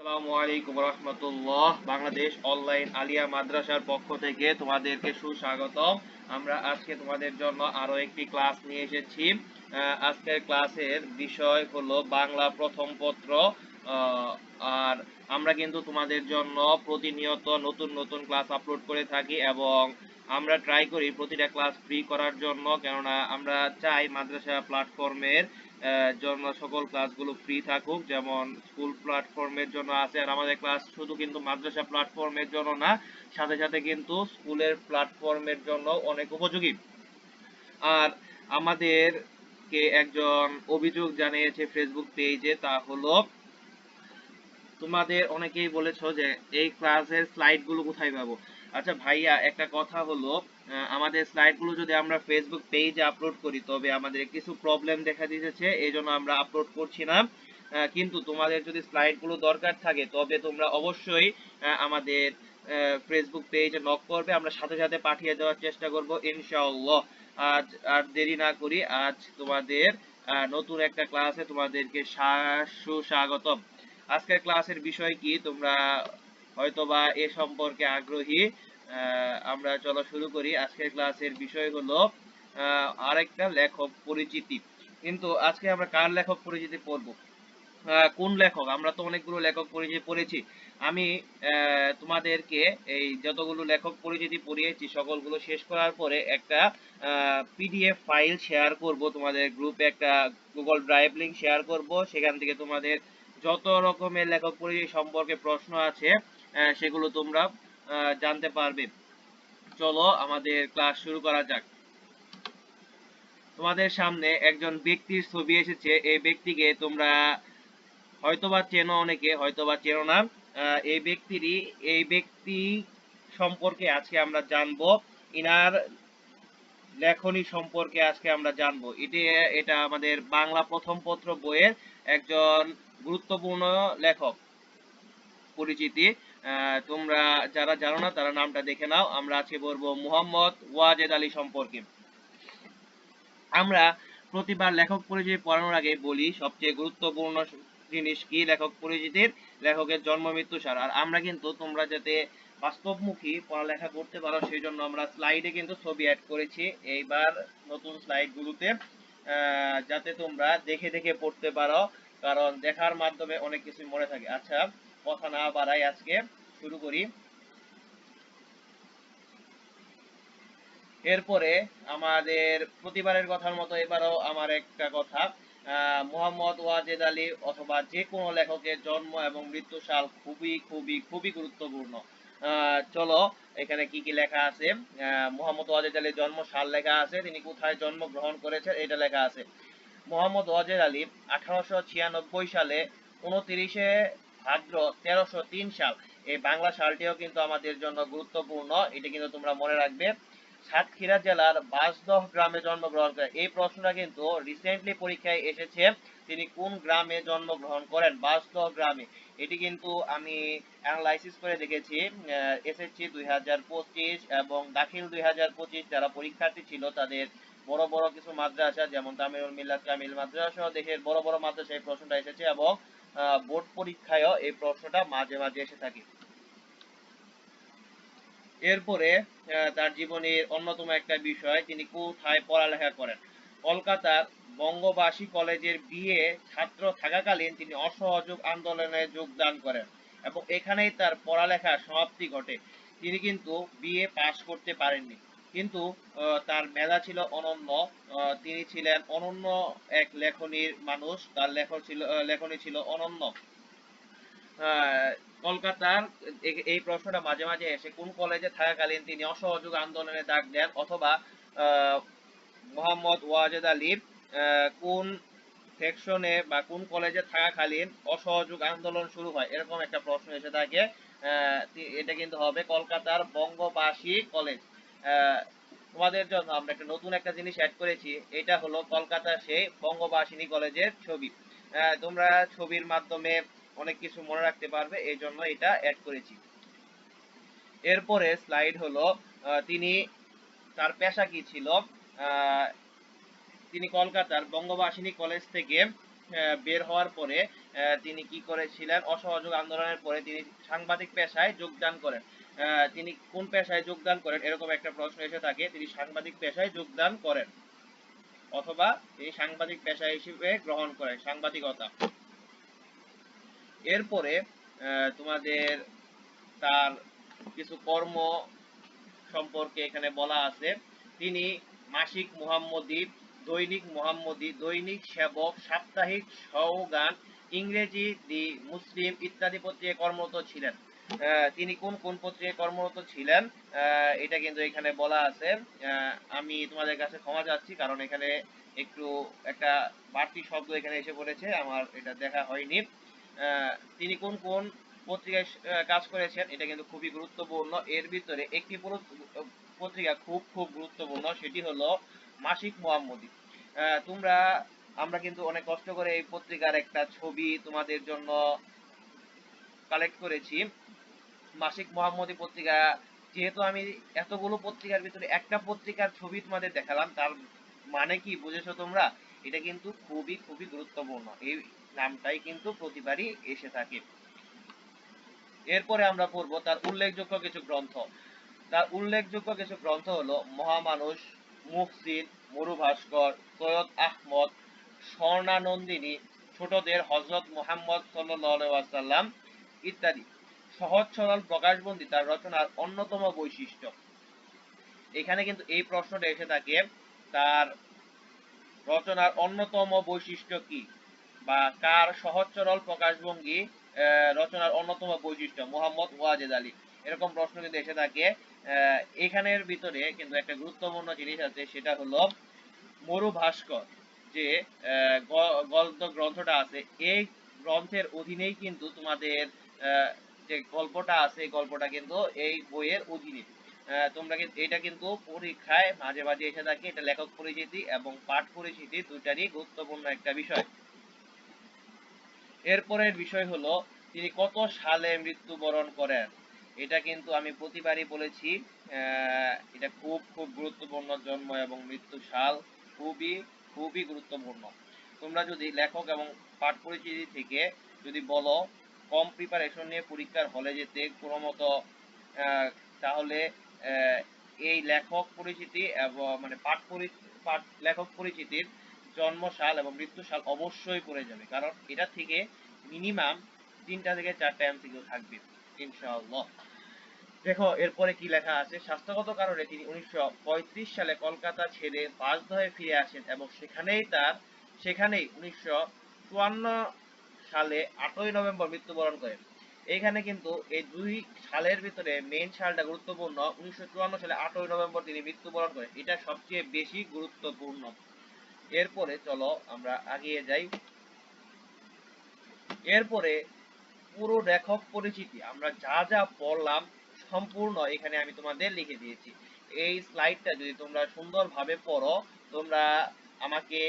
আসসালামু আলাইকুম রহমতুল্লাহ। বাংলাদেশ অনলাইন আলিয়া মাদ্রাসার পক্ষ থেকে তোমাদেরকে সুস্বাগতম। আমরা আজকে তোমাদের জন্য আরও একটি ক্লাস নিয়ে এসেছি। আজকের ক্লাসের বিষয় হলো বাংলা প্রথম পত্র। আর আমরা কিন্তু তোমাদের জন্য প্রতিনিয়ত নতুন নতুন ক্লাস আপলোড করে থাকি এবং আমরা ট্রাই করি প্রতিটা ক্লাস ফ্রি করার জন্য, কেননা আমরা চাই মাদ্রাসা প্ল্যাটফর্মের জন্য সকল ক্লাসগুলো ফ্রি থাকুক। যেমন স্কুল প্ল্যাটফর্মের জন্য আছে আর আমাদের ক্লাস শুধু কিন্তু মাদ্রাসা প্ল্যাটফর্মের জন্য না, সাথে সাথে কিন্তু স্কুলের প্ল্যাটফর্মের জন্য অনেক উপযোগী। আর আমাদেরকে একজন অভিযোগ জানিয়েছে ফেসবুক পেজে তা হলো, তোমাদের অনেকেই বলেছ যে এই ক্লাসের স্লাইডগুলো কোথায় পাবো? আচ্ছা ভাইয়া, একটা কথা হলো আমাদের স্লাইডগুলো যদি আমরা ফেসবুক পেজে আপলোড করি, তবে আমাদের কিছু প্রবলেম দেখা দিতেছে এই জন্য আমরা আপলোড করছি না। কিন্তু তোমাদের যদি স্লাইডগুলো দরকার থাকে, তবে তোমরা অবশ্যই আমাদের ফেসবুক পেজে নক করবে, আমরা সাথে সাথে পাঠিয়ে দেওয়ার চেষ্টা করব, ইনশাআল্লাহ। আজ আর দেরি না করি, আজ তোমাদের নতুন একটা ক্লাসে তোমাদেরকে সুস্বাগতম। আজকের ক্লাসের বিষয় কি? তোমরা হয়তোবা এ সম্পর্কে আগ্রহী। আমরা চলো শুরু করি। আজকের ক্লাসের বিষয় হলো আরেকটা লেখক পরিচিতি। কিন্তু আজকে আমরা কার লেখক পরিচিতি পড়ব? কোন লেখক? আমরা তো অনেকগুলো লেখক পরিচিতি পড়েছি। আমি তোমাদেরকে এই যতগুলো লেখক পরিচিতি পড়িয়েছি, সকলগুলো শেষ করার পরে একটা পিডিএফ ফাইল শেয়ার করব। তোমাদের গ্রুপে একটা গুগল ড্রাইভ লিংক শেয়ার করব। সেখান থেকে তোমাদের যত রকমের লেখক পরিচিতি সম্পর্কে প্রশ্ন আছে সেগুলো তোমরা জানতে পারবে। চলো আমাদের ক্লাস শুরু করা যাক। তোমাদের সামনে একজন ব্যক্তির ছবি এসেছে। এই ব্যক্তিকে তোমরা হয়তোবা চেনো অনেকে, হয়তোবা চেনো না। এই ব্যক্তিরই, এই ব্যক্তি সম্পর্কে আজকে আমরা জানব। ইনার লেখনী সম্পর্কে আজকে আমরা জানব। এটি, এটা আমাদের বাংলা প্রথম পত্র বইয়ের একজন গুরুত্বপূর্ণ লেখক। পরিচিতি। তোমরা যারা জানো না তারা নামটা দেখে নাও। আমরা আজকে বলব মুহাম্মদ ওয়াজেদ আলী সম্পর্কে। আমরা প্রতিবার লেখক পরিচিতি পড়ানোর আগে বলি সবচেয়ে গুরুত্বপূর্ণ জিনিস কি লেখক পরিচিতির? লেখকের জন্ম মৃত্যু সার। আর আমরা কিন্তু তোমরা যাতে বাস্তবমুখী পড়ালেখা করতে পারো সেই জন্য আমরা স্লাইডে কিন্তু ছবি অ্যাড করেছি। এইবার নতুন স্লাইড গুলোতে আহ, যাতে তোমরা দেখে দেখে পড়তে পারো কারণ দেখার মাধ্যমে অনেক কিছু মনে থাকে। আচ্ছা কথা না বাড়াই আজকে শুরু করি। এরপরে আমাদের প্রতিবারের কথার মতো এবারও আমার একটা কথা মোহাম্মদ ওয়াজেদ আলী অথবা যে কোনো লেখকের জন্ম এবং মৃত্যু সাল খুবই খুবই খুবই গুরুত্বপূর্ণ। চলো, এখানে কি কি লেখা আছে? মোহাম্মদ ওয়াজেদ আলীর জন্ম সাল লেখা আছে, তিনি কোথায় জন্ম গ্রহণ করেছেন এটা লেখা আছে। মোহাম্মদ ওয়াজেদ আলী আঠারোশো ছিয়ানব্বই সালে উনত্রিশে ভাদ্র তেরোশো সাল। এই বাংলা সালটিও কিন্তু আমাদের জন্য গুরুত্বপূর্ণ, এটা কিন্তু তোমরা মনে রাখবে। সাতক্ষীরা জেলার বাসদহ গ্রামে জন্মগ্রহণ করেন এই প্রশ্নটা কিন্তু রিসেন্টলি পরীক্ষায় এসেছে, তিনি কোন গ্রামে জন্মগ্রহণ করেন? বাসদহ গ্রামে। এটি কিন্তু আমি অ্যানালাইসিস করে দেখেছি এসএসসি দুই হাজার পঁচিশ এবং দাখিল দুই হাজার পঁচিশ যারা পরীক্ষার্থী ছিল, তাদের বড় বড় কিছু মাদ্রাসা, যেমন তামিরুল মিল্লাত কামিল মাদ্রাসা দেশের বড় বড় মাদ্রাসায় এই প্রশ্নটা এসেছে এবং বোর্ড পরীক্ষায়ও এই প্রশ্নটা মাঝে মাঝে এসে থাকে। এরপরে তার জীবনের অন্যতম একটা বিষয়, তিনি কোথায় পড়ালেখা করেন? কলকাতার বঙ্গবাসী কলেজের বিয়ে ছাত্র থাকাকালীন তিনি অসহযোগ আন্দোলনে যোগদান করেন এবং এখানেই তার পড়ালেখার সমাপ্তি ঘটে। তিনি কিন্তু বিএ পাশ করতে পারেননি। কিন্তু তার মেধা ছিল অনন্য। তিনি ছিলেন অনন্য এক লেখনীর মানুষ। তার লেখন ছিল লেখনী ছিল অনন্য। কলকাতার এই প্রশ্নটা মাঝে মাঝে এসে, কোন কলেজে থাকাকালীন তিনি অসহযোগ আন্দোলনে ডাক দেন অথবা মোহাম্মদ ওয়াজেদ আলী কোন সেকশনে বা কোন কলেজে থাকাকালীন অসহযোগ আন্দোলন শুরু হয়? এরকম একটা প্রশ্ন এসে থাকে। এটা কিন্তু হবে কলকাতার বঙ্গবাসী কলেজ। তোমাদের জন্য আমরা একটা নতুন একটা জিনিস অ্যাড করেছি। এটা হলো কলকাতার সেই বঙ্গবাসিনী কলেজের ছবি। তোমরা ছবির মাধ্যমে অনেক কিছু মনে রাখতে পারবে, এই জন্য এটা অ্যাড করেছি। এরপরে স্লাইড হলো তিনি তার পেশা কি ছিল? তিনি কলকাতার বঙ্গবাসিনী কলেজ থেকে বের হওয়ার পরে তিনি কি করেছিলেন? অসহযোগ আন্দোলনের পরে তিনি সাংবাদিক পেশায় যোগদান করেন। তিনি কোন পেশায় যোগদান করেন এরকম একটা প্রশ্ন এসে থাকে। তিনি সাংবাদিক পেশায় যোগদান করেন অথবা তিনি সাংবাদিক পেশা হিসেবে গ্রহণ করেন, সাংবাদিকতা। এরপরে তোমাদের তার কিছু কর্ম সম্পর্কে এখানে বলা আছে। তিনি মাসিক মুহাম্মদী, দৈনিক মুহাম্মদী, দৈনিক সেবক, সাপ্তাহিক সৌগান ইংরেজি দি মুসলিম ইত্যাদি পত্রিকায় কর্মরত ছিলেন। তিনি কোন কোন পত্রিকায় কর্মরত ছিলেন? এটা কিন্তু এখানে বলা আছে। আমি তোমাদের কাছে ক্ষমা চাচ্ছি, কারণ এখানে একটু একটা বাড়তি শব্দ এখানে এসে পড়েছে, আমার এটা দেখা হয়নি। তিনি কোন কোন পত্রিকায় কাজ করেছেন? এটা কিন্তু খুবই গুরুত্বপূর্ণ। এর ভিতরে একটি পত্রিকা খুব খুব গুরুত্বপূর্ণ, সেটি হলো মাসিক মোহাম্মদী। তোমরা, আমরা কিন্তু অনেক কষ্ট করে এই পত্রিকার একটা ছবি তোমাদের জন্য কালেক্ট করেছি। মাসিক মোহাম্মদী পত্রিকা। যেহেতু আমি এতগুলো পত্রিকার ভিতরে একটা পত্রিকার ছবি তোমাদের দেখালাম, তার মানে কি বুঝেছ তোমরা? এটা কিন্তু খুবই খুবই গুরুত্বপূর্ণ। এই নামটাই কিন্তু প্রতিবারই এসে থাকে। এরপরে আমরা পড়ব তার উল্লেখযোগ্য কিছু গ্রন্থ। তার উল্লেখযোগ্য কিছু গ্রন্থ হলো মহামানুষ মুহসিন মরুভাস্কর, সৈয়দ আহমদ, স্বর্ণানন্দিনী, ছোটদের হজরত মোহাম্মদ সাল্লাম ইত্যাদি। সহজ, সরল প্রকাশবন্দি তার রচনার অন্যতম বৈশিষ্ট্য। এখানে কিন্তু এই প্রশ্নটা এসে থাকে, তার রচনার অন্যতম বৈশিষ্ট্য কি? বা কার সহজ, সরল প্রকাশভঙ্গি রচনার অন্যতম বৈশিষ্ট্য? মোহাম্মদ ওয়াজেদ আলী। এরকম প্রশ্ন কিন্তু এসে থাকে। এখানের ভিতরে কিন্তু একটা গুরুত্বপূর্ণ জিনিস আছে, সেটা হলো মরু ভাস্কর যে গল্প গ্রন্থটা আছে, এই গ্রন্থের অধীনেই কিন্তু তোমাদের যে গল্পটা আছে, এই গল্পটা কিন্তু এই বইয়ের অধীনে। তোমরা কিন্তু এটা কিন্তু পরীক্ষায় মাঝে মাঝে এসে থাকে। এটা লেখক পরিচিতি এবং পাঠ পরিচিতি দুইটারই গুরুত্বপূর্ণ একটা বিষয়। এরপরের বিষয় হলো, তিনি কত সালে মৃত্যুবরণ করেন? এটা কিন্তু আমি প্রতিবারই বলেছি। এটা খুব খুব গুরুত্বপূর্ণ জন্ম এবং মৃত্যু সাল। খুবই খুবই গুরুত্বপূর্ণ। তোমরা যদি লেখক এবং পাঠ পরিচিতি থেকে যদি বলো কম প্রিপারেশন নিয়ে পরীক্ষার হলে যেতে কোনো মতো তাহলে এই লেখক পরিচিতি এবং মানে পাঠ পাঠ, লেখক পরিচিতির জন্ম সাল এবং মৃত্যু সাল অবশ্যই পড়ে যাবে। কারণ এটা থেকে মিনিমাম তিনটা থেকে চারটা এমসিকিউ থাকবে, ইনশাআল্লাহ। দেখো, এরপরে কি লেখা আছে? স্বাস্থ্যগত কারণে তিনি উনিশশো পঁয়ত্রিশ সালে কলকাতা ছেড়ে বাসদহে ফিরে আসেন এবং সেখানেই তার, সেখানেই উনিশশো চুয়ান্ন সালে আটই নভেম্বর মৃত্যুবরণ করেন। এইখানে কিন্তু এই দুই সালের ভিতরে মেইন সালটা গুরুত্বপূর্ণ। উনিশশো সালে আটই নভেম্বর তিনি মৃত্যুবরণ করেন। এটা সবচেয়ে বেশি গুরুত্বপূর্ণ। এরপরে চলো আমরা আগিয়ে যাই। এরপরে পুরো লেখক পরিচিতি। আমরা যা যা পড়লাম সম্পূর্ণ এখানে আমি তোমাদের লিখে দিয়েছি। এই স্লাইডটা যদি তোমরা সুন্দরভাবে পড়ো, তোমরা আমাকে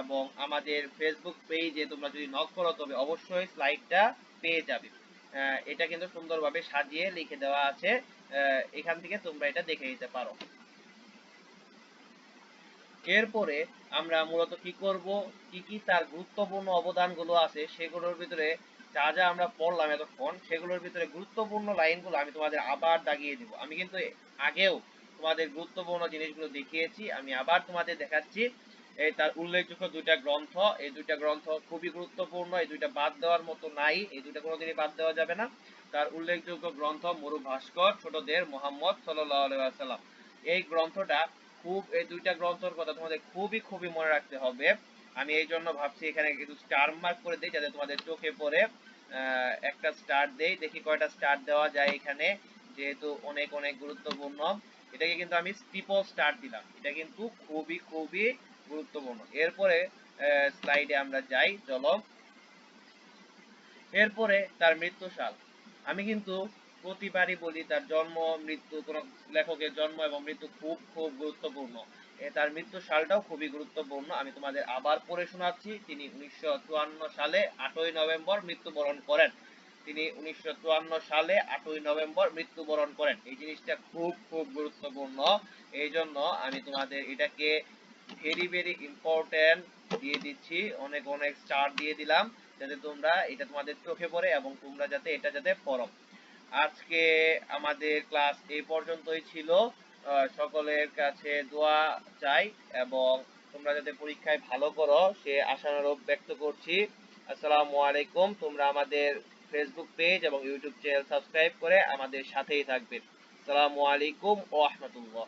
এবং আমাদের ফেসবুক পেজে তোমরা যদি নক করো, তবে অবশ্যই স্লাইডটা পেয়ে যাবে। এটা কিন্তু সুন্দরভাবে সাজিয়ে লিখে দেওয়া আছে। এখান থেকে তোমরা এটা দেখে নিতে পারো। এরপরে আমরা মূলত কি করব? কি কি তার গুরুত্বপূর্ণ অবদানগুলো আছে, সেগুলোর ভিতরে যা যা আমরা পড়লাম এতক্ষণ, সেগুলোর ভিতরে গুরুত্বপূর্ণ লাইনগুলো আমি তোমাদের আবার দাগিয়ে দিব। আমি কিন্তু আগেও তোমাদের গুরুত্বপূর্ণ জিনিসগুলো দেখিয়েছি, আমি আবার তোমাদের দেখাচ্ছি। এই তার উল্লেখযোগ্য দুইটা গ্রন্থ, এই দুইটা গ্রন্থ খুবই গুরুত্বপূর্ণ, এই দুইটা বাদ দেওয়ার মতো নাই, এই দুইটা কোনোদিনই বাদ দেওয়া যাবে না। তার উল্লেখযোগ্য গ্রন্থ মরু ভাস্কর ছোটদের মোহাম্মদ সাল্লাহ আলাইসাল্লাম এই গ্রন্থটা খুব, এই দুইটা গ্রন্থর কথা তোমাদের খুবই খুবই মনে রাখতে হবে। আমি এই জন্য ভাবছি এখানে কিছু স্টার মার্ক করে দিই, যাতে তোমাদের চোখে পড়ে একটা স্টার দেই। দেখি কয়টা স্টার দেওয়া যায় এখানে, যেহেতু অনেক অনেক গুরুত্বপূর্ণ। এটাকে কিন্তু আমি ট্রিপল স্টার দিলাম। এটা কিন্তু খুবই খুবই গুরুত্বপূর্ণ। এরপরে স্লাইডে আমরা যাই চলো এরপরে তার মৃত্যু সাল আমি কিন্তু প্রতিবারই বলি, তার জন্ম, মৃত্যু, কোন লেখকের জন্ম এবং মৃত্যু খুব খুব গুরুত্বপূর্ণ। তার মৃত্যু সালটাও খুবই গুরুত্বপূর্ণ। আমি তোমাদের আবার পড়ে শোনাচ্ছি, তিনি উনিশশো সালে আটই নভেম্বর মৃত্যুবরণ করেন। তিনি উনিশশো সালে আটই নভেম্বর মৃত্যুবরণ করেন। এই জিনিসটা খুব খুব গুরুত্বপূর্ণ। এই জন্য আমি তোমাদের এটাকে ভেরি ভেরি ইম্পর্টেন্ট দিয়ে দিচ্ছি। অনেক অনেক স্টার দিয়ে দিলাম, যাতে তোমরা এটা তোমাদের চোখে পড়ে এবং তোমরা যাতে এটা যাতে পড়ো। আজকে আমাদের ক্লাস এই পর্যন্তই ছিল। সকলের কাছে দোয়া চাই এবং তোমরা যাতে পরীক্ষায় ভালো করো সে আশানুরূপ ব্যক্ত করছি। আসসালামু আলাইকুম। তোমরা আমাদের ফেসবুক পেজ এবং ইউটিউব চ্যানেল সাবস্ক্রাইব করে আমাদের সাথেই থাকবে। আসসালামু আলাইকুম ওয়া রাহমাতুল্লাহ।